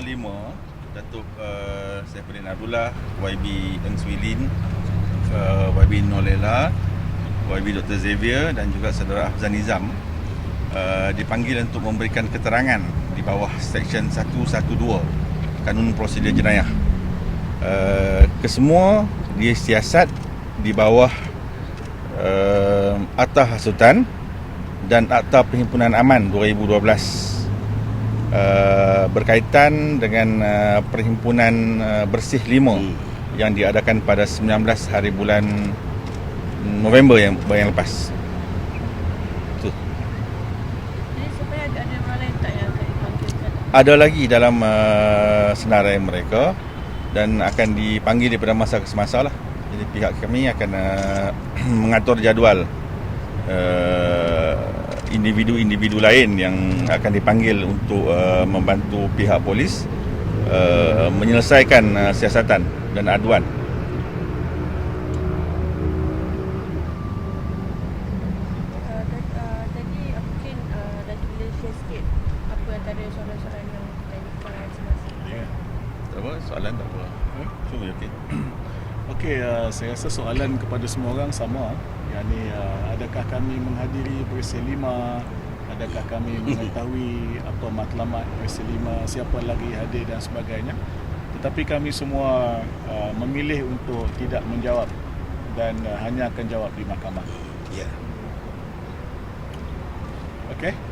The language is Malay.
lima Datuk uh, Saifuddin Abdullah YB Eng Swee Lin uh, YB Nolela YB Dr. Xavier dan juga saudara Afzan Nizam uh, dipanggil untuk memberikan keterangan di bawah Seksyen 112 Kanun Prosedur Jenayah uh, kesemua dia siasat di bawah uh, Atas Hasutan dan Akta Perhimpunan Aman 2012 Uh, berkaitan dengan uh, perhimpunan uh, bersih 5 hmm. yang diadakan pada 19 hari bulan November yang yang lepas. Tu. Jadi? Ada lagi dalam uh, senarai mereka dan akan dipanggil daripada masa ke semasa lah. Jadi pihak kami akan uh, mengatur jadual uh, individu-individu lain yang akan dipanggil untuk uh, membantu pihak polis uh, menyelesaikan uh, siasatan dan aduan. Tadi mungkin Datuk boleh share sikit apa antara soalan-soalan yang ditanyakan semasa. Tak apa, soalan tak apa. Hmm? Cuma okey. Okey, uh, saya rasa soalan kepada semua orang sama. Yang ni, uh, adakah kami menghadiri Bersih Lima? Adakah kami mengetahui apa matlamat Bersih Lima? Siapa lagi hadir dan sebagainya? Tetapi kami semua uh, memilih untuk tidak menjawab dan uh, hanya akan jawab di mahkamah. Ya. Okey?